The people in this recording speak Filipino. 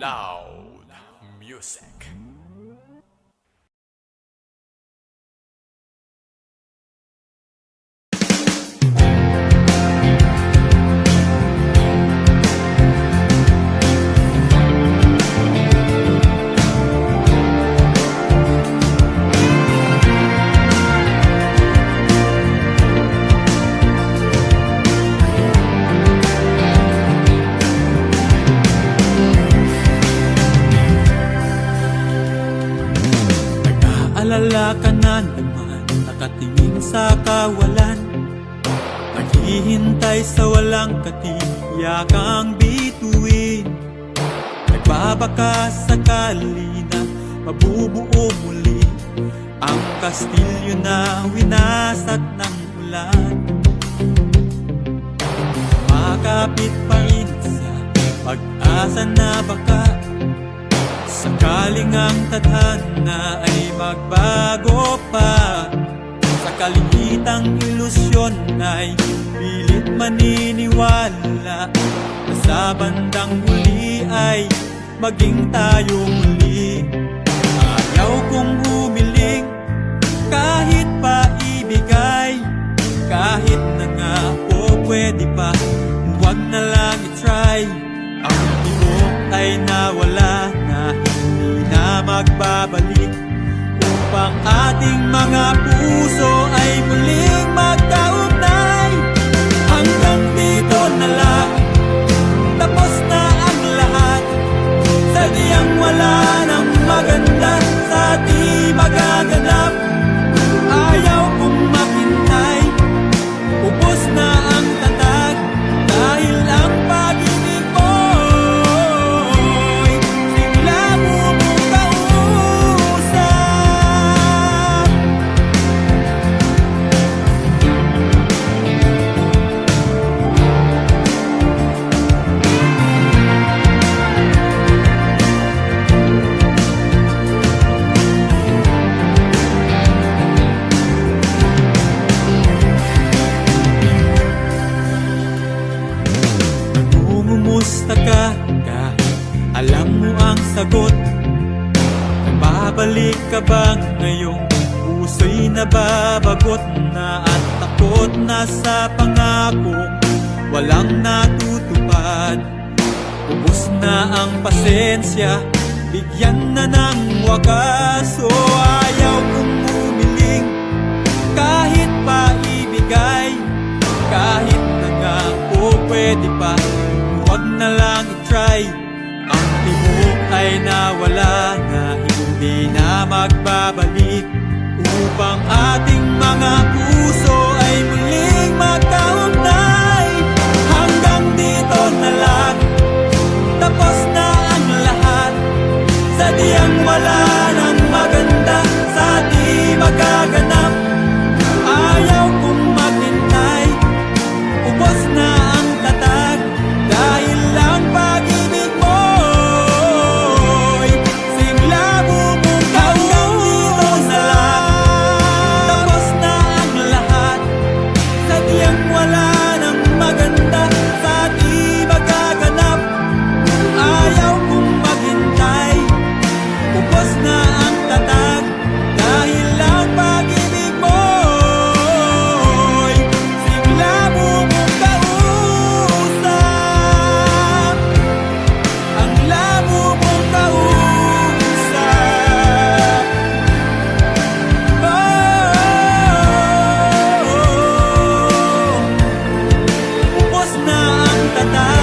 Loud music. Nag-aalala ka na naman Nakatingin sa kawalan? Naghihintay sa walang katiyakang bituin. Nagbabaka sakali na mabubuo muli Ang kastilyo na winasak ng ulan. Makapit pa rin sa pag-asa na baka Sakaling ang tadhana ay magbago pa. Sa kaliitang ilusyon ay pilit maniniwala. Na sa bandang huli ay maging tayo muli. Ayaw kong humiling kahit pa ibigay. Kahit na nga po pwede pa Huwag na lang i-try. Ang tibok ay nawala magbabalik Upang ating mga puso sagot. Babalik ka ba ngayong puso'y nababagot na At takot na sa pangakong walang natutupad. Ubus na ang pasensya, bigyan na ng wakas O ayaw kong umiling, kahit pa ibigay Kahit na nga po pwede pa, huwag na lang i-try ay nawala na hindi na magbabalik upang ating mga puso ay muling magkaugnay hanggang dito na lang tapos na ang lahat. Sadyang wala Satanás.